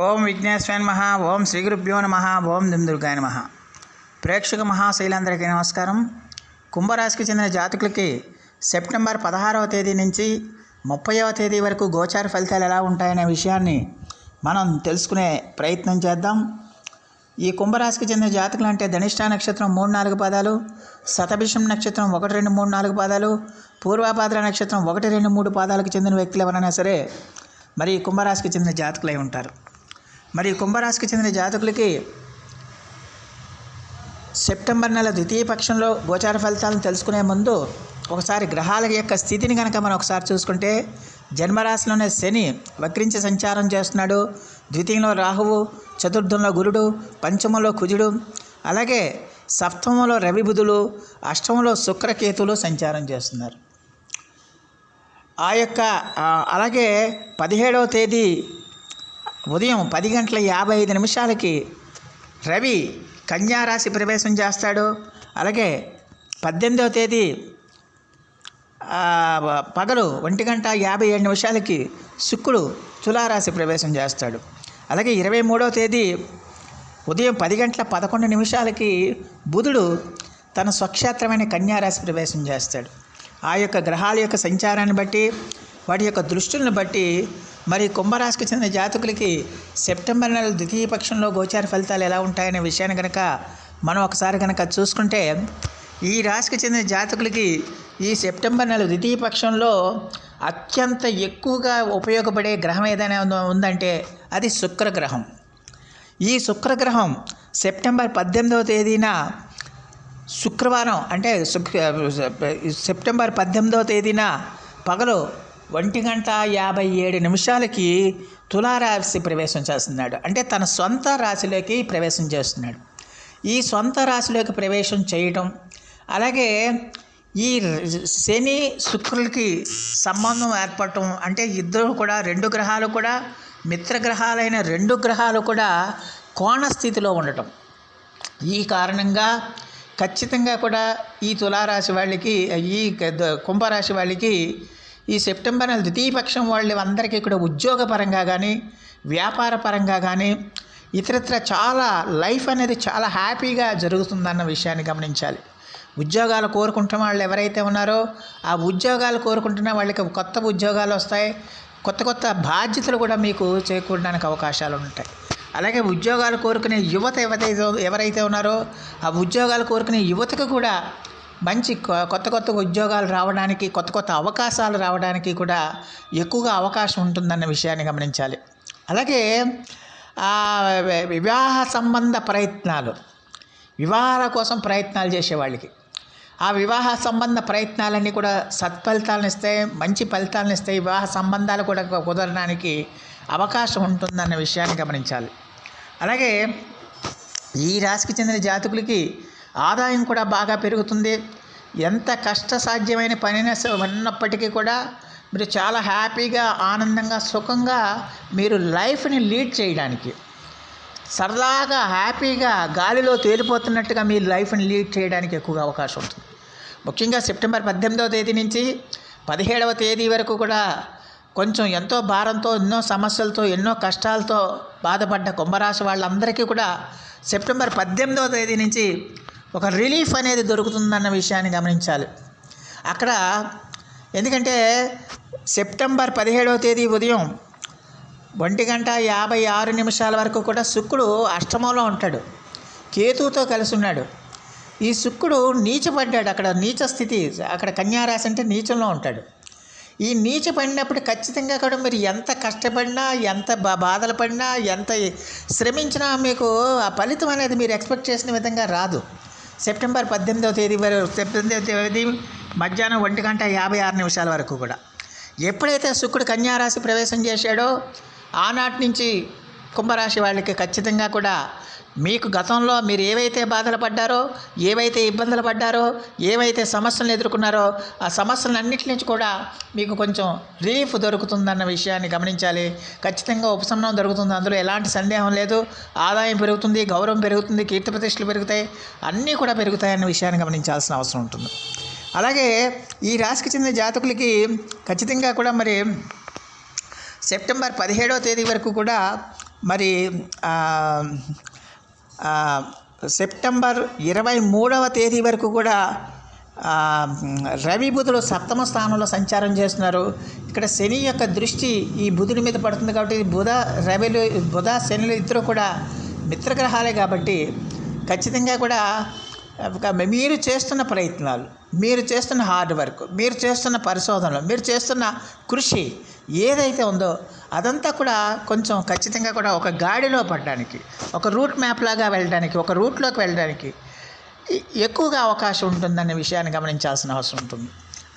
ఓం విఘ్నేశ్వర నమ ఓం శ్రీ గురుభ్యో నమ ఓం దుందుర్గాయ నమ. ప్రేక్షక మహాశైలందరికీ నమస్కారం. కుంభరాశికి చెందిన జాతకులకి సెప్టెంబర్ పదహారవ తేదీ నుంచి ముప్పైవ తేదీ వరకు గోచార ఫలితాలు ఎలా ఉంటాయనే విషయాన్ని మనం తెలుసుకునే ప్రయత్నం చేద్దాం. ఈ కుంభరాశికి చెందిన జాతకులు అంటే ధనిష్ట నక్షత్రం మూడు నాలుగు పాదాలు శతభిషం నక్షత్రం ఒకటి రెండు మూడు నాలుగు పాదాలు పూర్వాపాద్ర నక్షత్రం ఒకటి రెండు మూడు పాదాలకు చెందిన వ్యక్తులు ఎవరైనా సరే మరి కుంభరాశికి చెందిన జాతకులై ఉంటారు. మరి కుంభరాశికి చెందిన జాతకులకి సెప్టెంబర్ నెల ద్వితీయ పక్షంలో గోచార ఫలితాలను తెలుసుకునే ముందు ఒకసారి గ్రహాల యొక్క స్థితిని కనుక మనం ఒకసారి చూసుకుంటే జన్మరాశిలోనే శని వక్రించి సంచారం చేస్తున్నాడు. ద్వితీయంలో రాహువు చతుర్థంలో గురుడు పంచమంలో కుజుడు అలాగే సప్తమంలో రవిబుధులు అష్టమంలో శుక్రకేతులు సంచారం చేస్తున్నారు. ఆ యొక్క అలాగే పదిహేడవ తేదీ ఉదయం పది గంటల యాభై ఐదు నిమిషాలకి రవి కన్యారాశి ప్రవేశం చేస్తాడు. అలాగే పద్దెనిమిదవ తేదీ పగలు ఒంటి గంట యాభై ఏడు నిమిషాలకి శుక్రుడు తులారాశి ప్రవేశం చేస్తాడు. అలాగే ఇరవై మూడవ తేదీ ఉదయం పది గంటల పదకొండు నిమిషాలకి బుధుడు తన స్వక్షేత్రమైన కన్యారాశి ప్రవేశం చేస్తాడు. ఆ యొక్క గ్రహాల యొక్క సంచారాన్ని బట్టి వాటి యొక్క దృష్టిలను బట్టి మరి కుంభరాశికి చెందిన జాతకులకి సెప్టెంబర్ నెల ద్వితీయ పక్షంలో గోచార ఫలితాలు ఎలా ఉంటాయనే విషయాన్ని కనుక మనం ఒకసారి కనుక చూసుకుంటే ఈ రాశికి చెందిన జాతకులకి ఈ సెప్టెంబర్ నెల ద్వితీయ పక్షంలో అత్యంత ఎక్కువగా ఉపయోగపడే గ్రహం ఏదైనా ఉందంటే అది శుక్రగ్రహం. ఈ శుక్రగ్రహం సెప్టెంబర్ పద్దెనిమిదవ తేదీన శుక్రవారం అంటే శుక్ర సెప్టెంబర్ పద్దెనిమిదవ తేదీన పగలు ఒంటి గంట యాభై ఏడు నిమిషాలకి తులారాశి ప్రవేశం చేస్తున్నాడు. అంటే తన సొంత రాశిలోకి ప్రవేశం చేస్తున్నాడు. ఈ సొంత రాశిలోకి ప్రవేశం చేయటం అలాగే ఈ శని శుక్రులకి సంబంధం ఏర్పడటం అంటే ఇద్దరు కూడా రెండు గ్రహాలు కూడా మిత్రగ్రహాలైన రెండు గ్రహాలు కూడా కోణ స్థితిలో ఉండటం. ఈ కారణంగా ఖచ్చితంగా కూడా ఈ తులారాశి వాళ్ళకి ఈ కుంభరాశి వాళ్ళకి ఈ సెప్టెంబర్ నెల ద్వితీయపక్షం వాళ్ళు అందరికీ కూడా ఉద్యోగపరంగా కానీ వ్యాపార పరంగా కానీ ఇతరత్ర చాలా లైఫ్ అనేది చాలా హ్యాపీగా జరుగుతుందన్న విషయాన్ని గమనించాలి. ఉద్యోగాలు కోరుకుంటున్న వాళ్ళు ఎవరైతే ఉన్నారో ఆ ఉద్యోగాలు కోరుకుంటున్న వాళ్ళకి కొత్త ఉద్యోగాలు వస్తాయి. కొత్త కొత్త బాధ్యతలు కూడా మీకు చేకూరడానికి అవకాశాలు ఉంటాయి. అలాగే ఉద్యోగాలు కోరుకునే యువత ఎవరైతే ఎవరైతే ఉన్నారో ఆ ఉద్యోగాలు కోరుకునే యువతకు కూడా మంచి కొ- కొత్త కొత్త ఉద్యోగాలు రావడానికి కొత్త కొత్త అవకాశాలు రావడానికి కూడా ఎక్కువగా అవకాశం ఉంటుందన్న విషయాన్ని గమనించాలి. అలాగే వివాహ సంబంధ ప్రయత్నాలు వివాహాల కోసం ప్రయత్నాలు చేసేవాళ్ళకి. ఆ వివాహ సంబంధ ప్రయత్నాలన్నీ కూడా సత్ఫలితాలను ఇస్తాయి మంచి ఫలితాలను ఇస్తాయి వివాహ సంబంధాలు కూడా కుదరడానికి అవకాశం ఉంటుందన్న విషయాన్ని గమనించాలి. అలాగే ఈ రాశికి చెందిన జాతకులకి ఆదాయం కూడా బాగా పెరుగుతుంది. ఎంత కష్టసాధ్యమైన పనైనా ఉన్నప్పటికీ కూడా మీరు చాలా హ్యాపీగా ఆనందంగా సుఖంగా మీరు లైఫ్ని లీడ్ చేయడానికి సరదాగా హ్యాపీగా గాలిలో తేలిపోతున్నట్టుగా మీ లైఫ్ని లీడ్ చేయడానికి ఎక్కువగా అవకాశం ఉంటుంది. ముఖ్యంగా సెప్టెంబర్ పద్దెనిమిదవ తేదీ నుంచి పదిహేడవ తేదీ వరకు కూడా కొంచెం ఎంతో భారంతో ఎన్నో సమస్యలతో ఎన్నో కష్టాలతో బాధపడ్డ కుంభరాశి వాళ్ళందరికీ కూడా సెప్టెంబర్ పద్దెనిమిదవ తేదీ నుంచి ఒక రిలీఫ్ అనేది దొరుకుతుందన్న విషయాన్ని గమనించాలి. అక్కడ ఎందుకంటే సెప్టెంబర్ పదిహేడవ తేదీ ఉదయం ఒంటి గంట యాభై ఆరు నిమిషాల వరకు కూడా శుక్రుడు అష్టమంలో ఉంటాడు. కేతువుతో కలిసి ఉన్నాడు. ఈ శుక్రుడు నీచపడ్డాడు. అక్కడ నీచ స్థితి అక్కడ కన్యారాశి అంటే నీచంలో ఉంటాడు. ఈ నీచ పడినప్పుడు ఖచ్చితంగా కూడా మీరు ఎంత కష్టపడినా ఎంత బా బాధలు పడినా ఎంత శ్రమించినా మీకు ఆ ఫలితం అనేది మీరు ఎక్స్పెక్ట్ చేసిన విధంగా రాదు. సెప్టెంబర్ పద్దెనిమిదవ తేదీ వరకు సెప్టెంబర్ తేదీ మధ్యాహ్నం ఒంటి గంట యాభై ఆరు నిమిషాల వరకు కూడా. ఎప్పుడైతే శుక్రుడు కన్యారాశి ప్రవేశం చేశాడో ఆనాటి నుంచి కుంభరాశి వాళ్ళకి ఖచ్చితంగా కూడా మీకు గతంలో మీరు ఏవైతే బాధలు పడ్డారో ఏవైతే ఇబ్బందులు పడ్డారో ఏవైతే సమస్యలను ఎదుర్కొన్నారో ఆ సమస్యలన్నింటి నుంచి కూడా మీకు కొంచెం రిలీఫ్ దొరుకుతుందన్న విషయాన్ని గమనించాలి. ఖచ్చితంగా ఉపశమనం దొరుకుతుంది. అందులో ఎలాంటి సందేహం లేదు. ఆదాయం పెరుగుతుంది గౌరవం పెరుగుతుంది కీర్తి ప్రతిష్టలు పెరుగుతాయి అన్నీ కూడా పెరుగుతాయన్న విషయాన్ని గమనించాల్సిన అవసరం ఉంటుంది. అలాగే ఈ రాశికి చెందిన జాతకులకి ఖచ్చితంగా కూడా మరి సెప్టెంబర్ పదిహేడవ తేదీ వరకు కూడా మరి సెప్టెంబర్ ఇరవై మూడవ తేదీ వరకు కూడా రవి బుధుడు సప్తమ స్థానంలో సంచారం చేస్తున్నారు. ఇక్కడ శని యొక్క దృష్టి ఈ బుధుడి మీద పడుతుంది కాబట్టి బుధ రవిలు బుధ శనులు ఇద్దరు కూడా మిత్రగ్రహాలే కాబట్టి ఖచ్చితంగా కూడా మీరు చేస్తున్న ప్రయత్నాలు మీరు చేస్తున్న హార్డ్ వర్క్ మీరు చేస్తున్న పరిశోధనలు మీరు చేస్తున్న కృషి ఏదైతే ఉందో అదంతా కూడా కొంచెం ఖచ్చితంగా కూడా ఒక గాడిలో పడడానికి ఒక రూట్ మ్యాప్ లాగా వెళ్ళడానికి ఒక రూట్లోకి వెళ్ళడానికి ఎక్కువగా అవకాశం ఉంటుందనే విషయాన్ని గమనించాల్సిన అవసరం ఉంటుంది.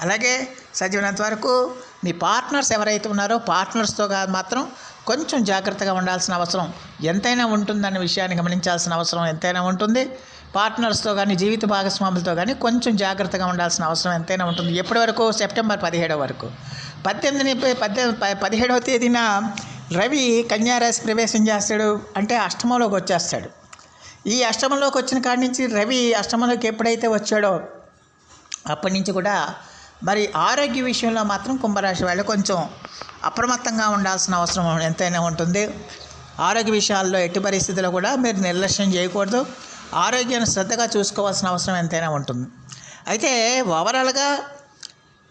అలాగే సజీవనంత వరకు మీ పార్ట్నర్స్ ఎవరైతే ఉన్నారో పార్ట్నర్స్తో కాదు మాత్రం కొంచెం జాగ్రత్తగా ఉండాల్సిన అవసరం ఎంతైనా ఉంటుందనే విషయాన్ని గమనించాల్సిన అవసరం ఎంతైనా ఉంటుంది. పార్ట్నర్స్తో కానీ జీవిత భాగస్వాములతో కానీ కొంచెం జాగ్రత్తగా ఉండాల్సిన అవసరం ఎంతైనా ఉంటుంది. ఎప్పటి వరకు సెప్టెంబర్ పదిహేడవ వరకు. పద్దెనిమిది పద్దెనిమిది పదిహేడవ తేదీన రవి కన్యారాశి ప్రవేశం చేస్తాడు. అంటే అష్టమంలోకి వచ్చేస్తాడు. ఈ అష్టమంలోకి వచ్చిన కాడి నుంచి రవి అష్టమంలోకి ఎప్పుడైతే వచ్చాడో అప్పటి నుంచి కూడా మరి ఆరోగ్య విషయంలో మాత్రం కుంభరాశి వాళ్ళు కొంచెం అప్రమత్తంగా ఉండాల్సిన అవసరం ఎంతైనా ఉంటుంది. ఆరోగ్య విషయాల్లో ఎట్టి పరిస్థితుల్లో కూడా మీరు నిర్లక్ష్యం చేయకూడదు. ఆరోగ్యాన్ని శ్రద్ధగా చూసుకోవాల్సిన అవసరం ఎంతైనా ఉంటుంది. అయితే ఓవరాల్గా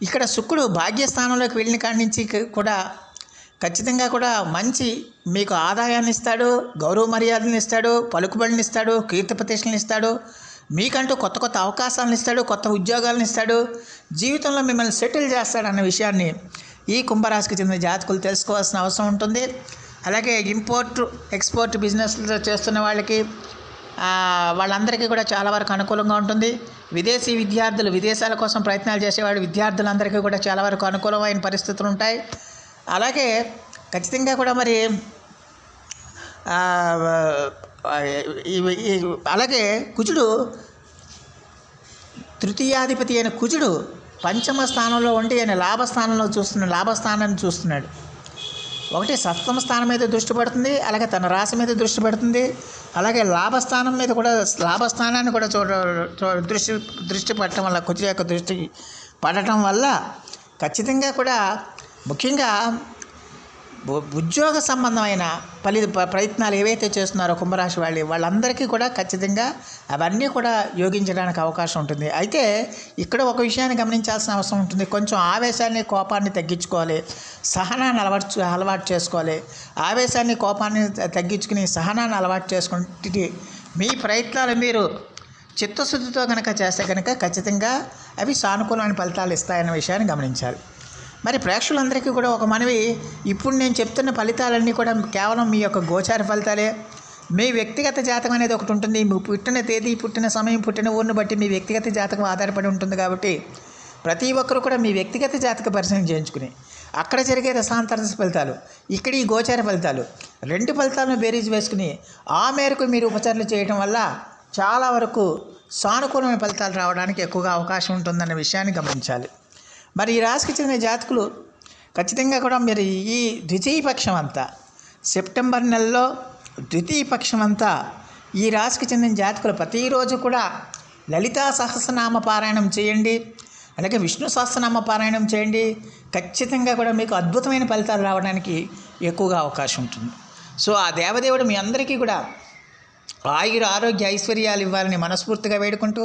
ఇక్కడ శుక్రుడు భాగ్యస్థానంలోకి వెళ్ళిన కాడి నుంచి కూడా ఖచ్చితంగా కూడా మంచి మీకు ఆదాయాన్ని ఇస్తాడు గౌరవ మర్యాదలను ఇస్తాడు పలుకుబడిని ఇస్తాడు కీర్తి ప్రతిష్టలను ఇస్తాడు మీకంటూ కొత్త కొత్త అవకాశాలను ఇస్తాడు కొత్త ఉద్యోగాలను ఇస్తాడు జీవితంలో మిమ్మల్ని సెటిల్ చేస్తాడు అన్న విషయాన్ని ఈ కుంభరాశికి చెందిన జాతకులు తెలుసుకోవాల్సిన అవసరం ఉంటుంది. అలాగే ఇంపోర్ట్ ఎక్స్పోర్ట్ బిజినెస్లు చేస్తున్న వాళ్ళకి వాళ్ళందరికీ కూడా చాలా వరకు అనుకూలంగా ఉంటుంది. విదేశీ విద్యార్థులు విదేశాల కోసం ప్రయత్నాలు చేసేవాడు విద్యార్థులందరికీ కూడా చాలా వరకు అనుకూలమైన పరిస్థితులు ఉంటాయి. అలాగే ఖచ్చితంగా కూడా మరి అలాగే కుజుడు తృతీయాధిపతి అయిన కుజుడు పంచమ స్థానంలో ఉండి ఆయన లాభస్థానంలో చూస్తున్నాడు లాభస్థానాన్ని చూస్తున్నాడు. ఒకటి సప్తమ స్థానం మీద దృష్టి పడుతుంది అలాగే తన రాశి మీద దృష్టి పెడుతుంది. అలాగే లాభస్థానం మీద కూడా లాభస్థానాన్ని కూడా చూడ చూ- దృష్టి దృష్టి పడటం వల్ల కుజ యొక్క దృష్టి పడటం వల్ల ఖచ్చితంగా కూడా ముఖ్యంగా ఉద్యోగ సంబంధమైన ఫలి ప్రయత్నాలు ఏవైతే చేస్తున్నారో కుంభరాశి వాళ్ళు వాళ్ళందరికీ కూడా ఖచ్చితంగా అవన్నీ కూడా యోగించడానికి అవకాశం ఉంటుంది. అయితే ఇక్కడ ఒక విషయాన్ని గమనించాల్సిన అవసరం ఉంటుంది. కొంచెం ఆవేశాన్ని కోపాన్ని తగ్గించుకోవాలి. సహనాన్ని అలవాటు అలవాటు చేసుకోవాలి. ఆవేశాన్ని కోపాన్ని తగ్గించుకుని సహనాన్ని అలవాటు చేసుకుంటే మీ ప్రయత్నాలు మీరు చిత్తశుద్ధితో కనుక చేస్తే కనుక ఖచ్చితంగా అవి సానుకూలమైన ఫలితాలు ఇస్తాయన్న విషయాన్ని గమనించాలి. మరి ప్రేక్షకులందరికీ కూడా ఒక మనవి. ఇప్పుడు నేను చెప్తున్న ఫలితాలన్నీ కూడా కేవలం మీ యొక్క గోచార ఫలితాలే. మీ వ్యక్తిగత జాతకం అనేది ఒకటి ఉంటుంది. మీ పుట్టిన తేదీ పుట్టిన సమయం పుట్టిన ఊరిని బట్టి మీ వ్యక్తిగత జాతకం ఆధారపడి ఉంటుంది కాబట్టి ప్రతి ఒక్కరు కూడా మీ వ్యక్తిగత జాతక పరిశీలన చేయించుకుని అక్కడ జరిగే రసాంతర ఫలితాలు ఇక్కడ ఈ గోచార ఫలితాలు రెండు ఫలితాలను బేరీజ్ వేసుకుని ఆ మేరకు మీరు ఉపచారాలు చేయడం వల్ల చాలా వరకు సానుకూలమైన ఫలితాలు రావడానికి ఎక్కువగా అవకాశం ఉంటుందన్న విషయాన్ని గమనించాలి. మరి ఈ రాశికి చెందిన జాతకులు ఖచ్చితంగా కూడా మీరు ఈ ద్వితీయ పక్షం అంతా సెప్టెంబర్ నెలలో ద్వితీయ పక్షం అంతా ఈ రాశికి చెందిన జాతకులు ప్రతిరోజు కూడా లలితా సహస్రనామ పారాయణం చేయండి అలాగే విష్ణు సహస్రనామ పారాయణం చేయండి. ఖచ్చితంగా కూడా మీకు అద్భుతమైన ఫలితాలు రావడానికి ఎక్కువగా అవకాశం ఉంటుంది. సో ఆ దేవదేవుడు మీ అందరికీ కూడా ఆయుర ఆరోగ్య ఐశ్వర్యాలు ఇవ్వాలని మనస్ఫూర్తిగా వేడుకుంటూ